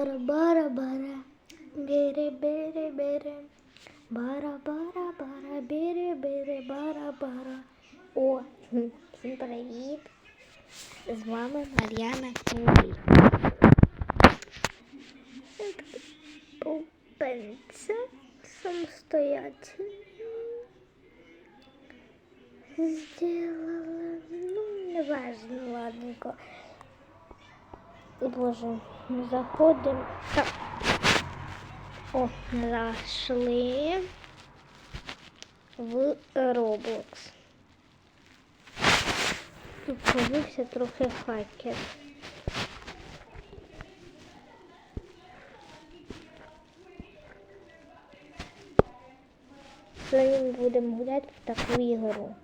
бара бара бара бере бере бере бара бара бара бере бере бара бара О, хм, всім привіт! З вами Мар'яна Кулі. Пупенце самостоятельно сделала. Ну, неважно, ладненько. Боже, заходимо. Так. О, зайшли в Roblox. Тут появився трохи хакер. Сьогодні будемо гуляти в таку ігру.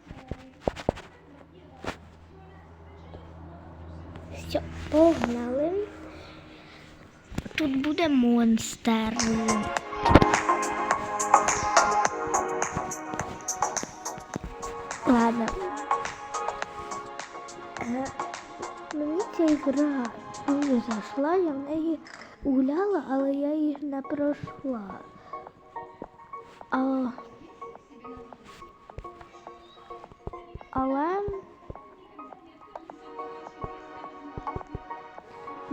Все, погнали. Тут буде монстр. Ладно. Е, Мені ця ігра дуже зайшла, я в неї гуляла, але я її не пройшла. А... Але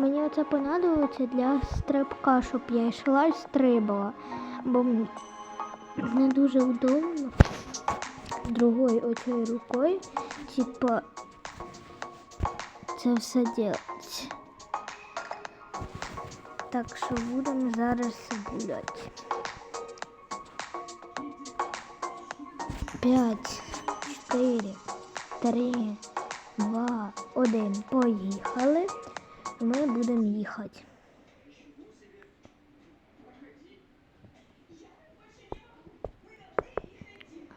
мені оце понадобилося для стрибка, щоб я йшла і стрибала. Бо не дуже удобно другою оцею рукою, типа, це все делать. Так що будемо зараз гуляти. П'ять, чотири, три, два, один. Поїхали. Ми будемо їхати.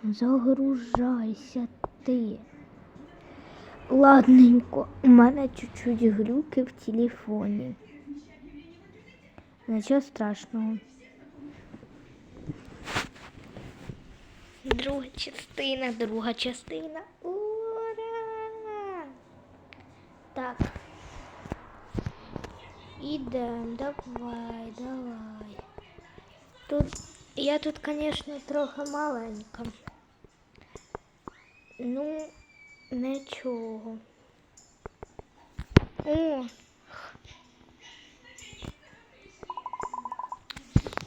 Загружайся ти. Ладненько, у мене чуть-чуть глюки в телефоні. Нічого страшного. Друга частина, друга частина. Ідем, давай, давай. Тут я тут, конечно, трохи маленька. Ну, нічого. О!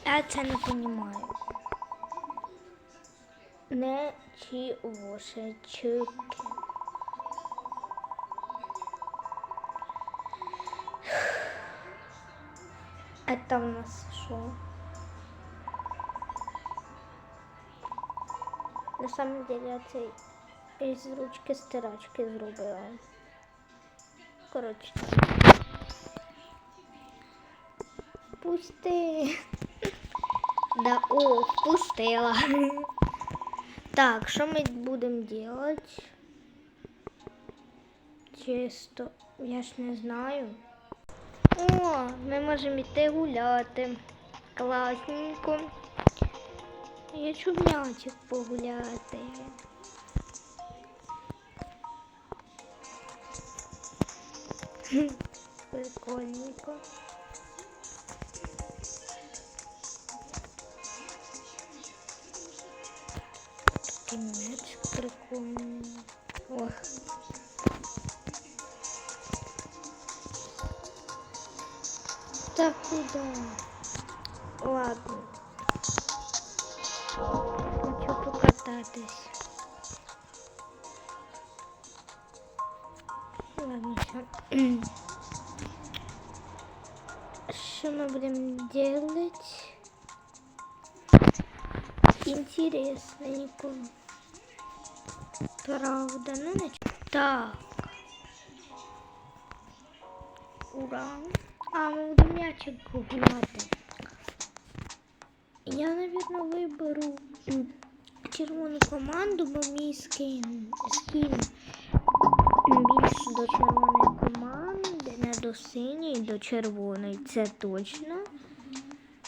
Я це не розумію. Не чогошечки. Это у нас що? На самом деле цей із ручки стирачки зробила. Коротше. Пусти. Да, о, впустила. Так, що ми будемо делать? Чисто, я ж не знаю. О, ми можемо йти гуляти. Класненько. Я чубнячик погуляти. Прикольненько. Такий меч прикольний. Ох. Так куда? Ладно. Хочу покататись. Ладно, все. Что мы будем делать? Интересненько. Правда, ну ничего. Так. Ура. А, будемо м'ячик гуляти. Я, напевно, виберу червону команду, бо мій скин, скін більше до червоної команди, не до синьої, до червоної. Це точно.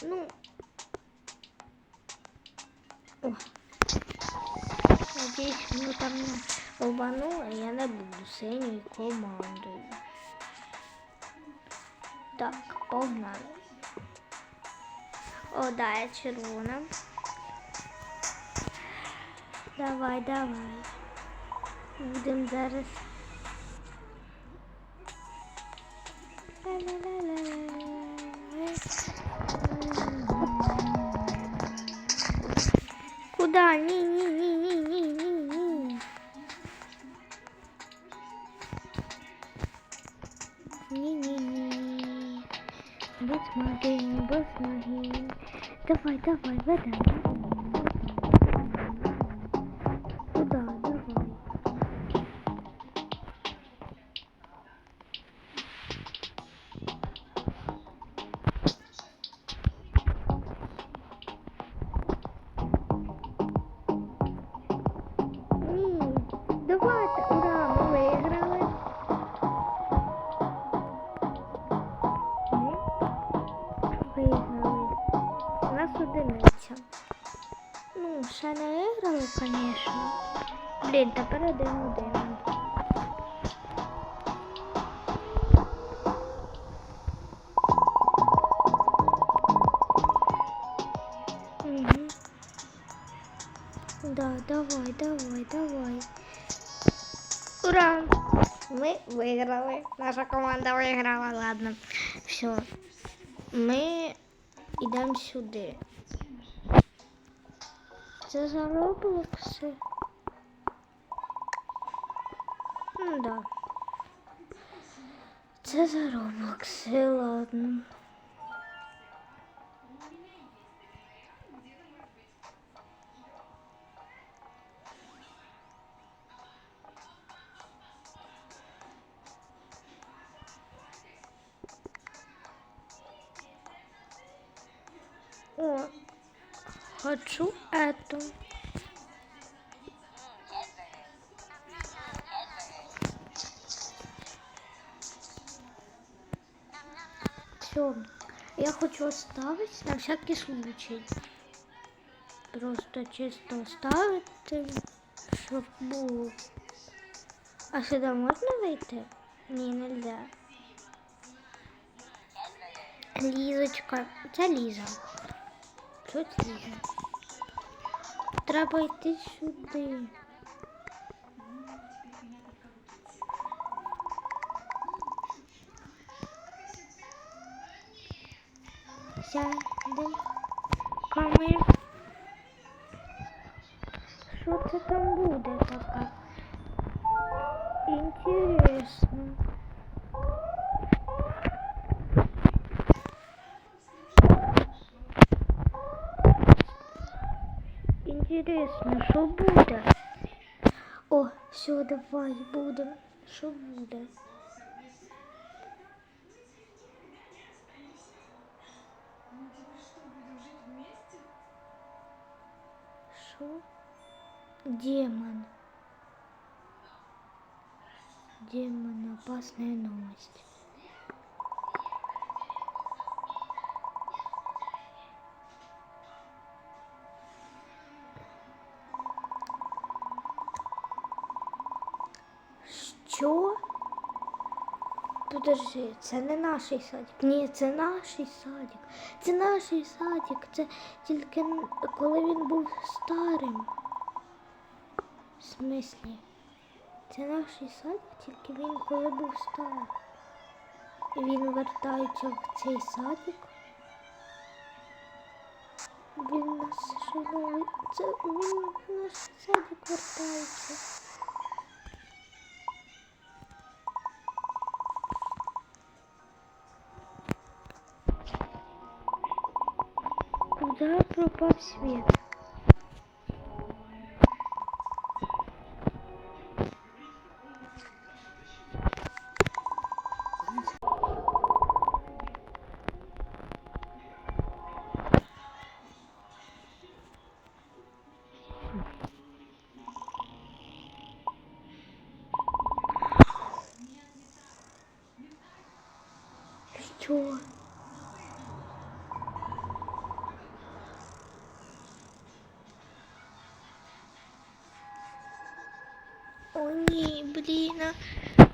Ну. О. Надіюсь, воно там не обмануло, я не буду синьою командою. Так, погнали. О, да, я червона. Давай, давай. Будемо зараз. Куда? Ні, ні, ні, ні, ні, ні, магії, без магії. Давай, давай, ведемо. Ну, ще не виграли, звісно. Блін, тепер один-один. Да, давай, давай, давай. Ура! Ми виграли. Наша команда виграла, ладно. Все. Ми йдемо сюди. Це за Роблокси? Ну да. Це за Роблокси, ладно. эту. Все, я хочу оставить на всякий случай. Просто чисто оставити, щоб було. А сюди можна вийти? Ні, нельзя. Лізочка, це Ліза. Що це Ліза? Треба йти сюди. Сядем. Камер. Це там буде таке? Інтересно. Інтересно, що буде? О, все, давай, будемо. Що буде? Що? Демон. Демон, опасная новость. Що? Подожди, це не наш садик. Ні, це наш садик. Це наш садик. Це тільки коли він був старим. В смислі? Це наш садик, тільки він коли був старий. І він вертається в цей садик. Він нас. Це він в наш садик вертається. Пропав свет? Що? ні, блін. а.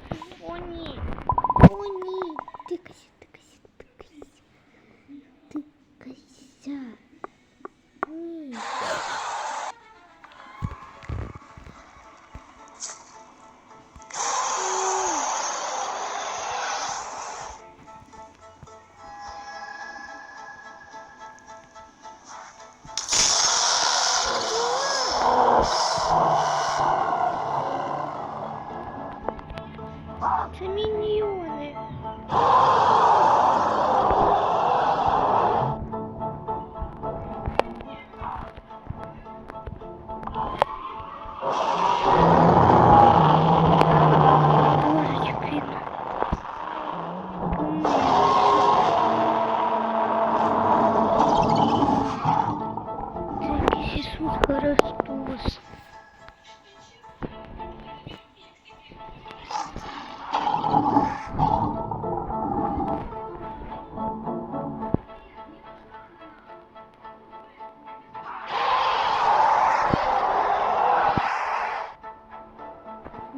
О ні.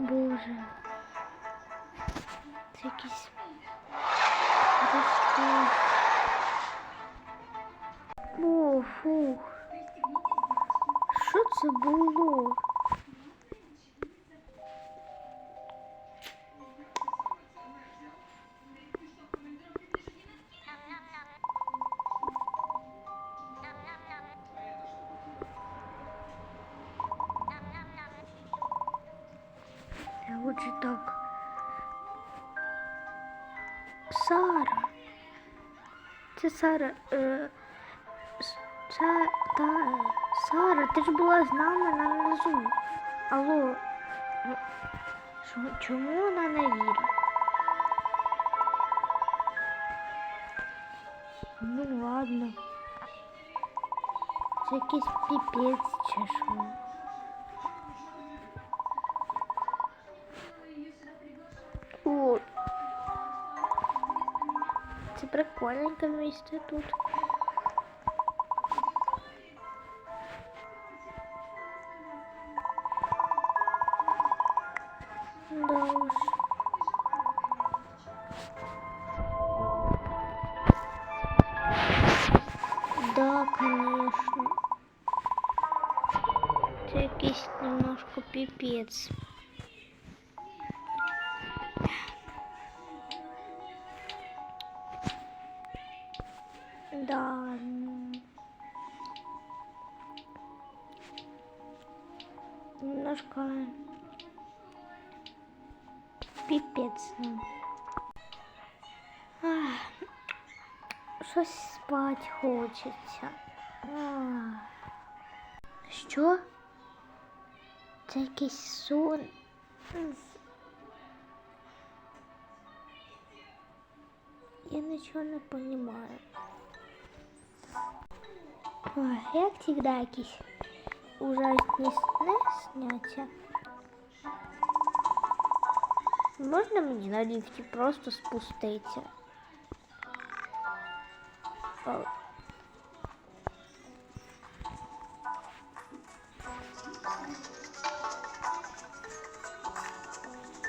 Боже. Це Христос. О, фух. Що це було? Я лучше так. Сара. Це Сара. Е, це та Сара, ти ж була з на низу. Алло. Чому вона не вірить? Ну ладно. Це якийсь піпець. Це прикольненьке місце тут. Да уж. Да, конечно. Це якийсь немножко пипец. Да. Немножко пипец. Ах, Щось спать хочеться. Ах. Що? Це сон. Я нічого не розумію. Ой, як завжди якісь ужасні сни сняться. Можна мені на ліфті просто спуститися? О.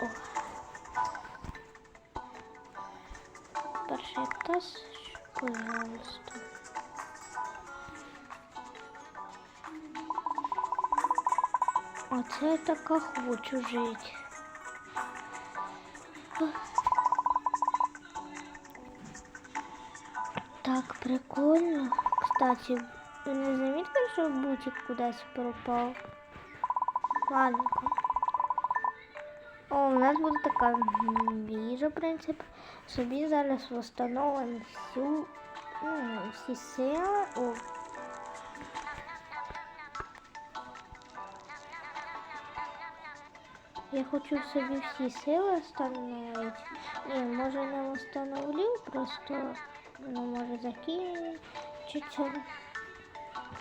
О. Перший етаж, пожалуйста. Оце я така хочу жити. Так, прикольно. Кстати, ви не замітили, що бутик кудись пропав? Ладно. О, у нас буде така віжа, в принципі. Собі зараз встановимо всю, ну, всі сили. О. Я хочу собі всі сили встановити. Ні, може не встановлю, просто ну, може закінчиться.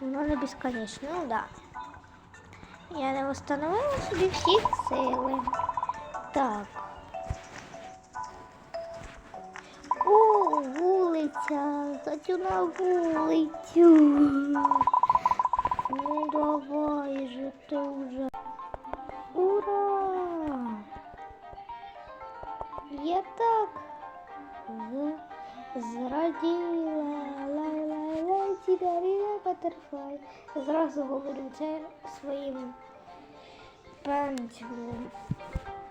Воно не безконечно, ну да. Я не встановила собі всі сили. Так. О, вулиця. Хочу на вулицю. Ну давай же ти вже. Я так з- зраділа, лай-лай-лай, Сідарія Батерфлай. Зразу говорю це своїм пенсілом.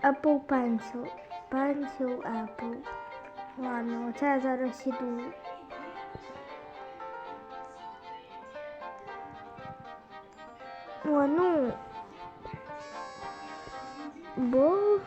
Apple Pencil. Pencil Apple. Ладно, оце я зараз іду. О, ну. Бо.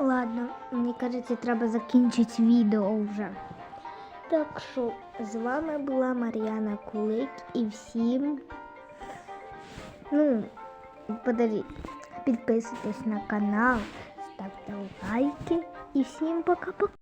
Ладно, мені кажеться, треба закінчити відео вже. Так що з вами була Мар'яна Кулик і всім. Ну, подожди, підписуйтесь на канал, ставте лайки і всім пока-пока.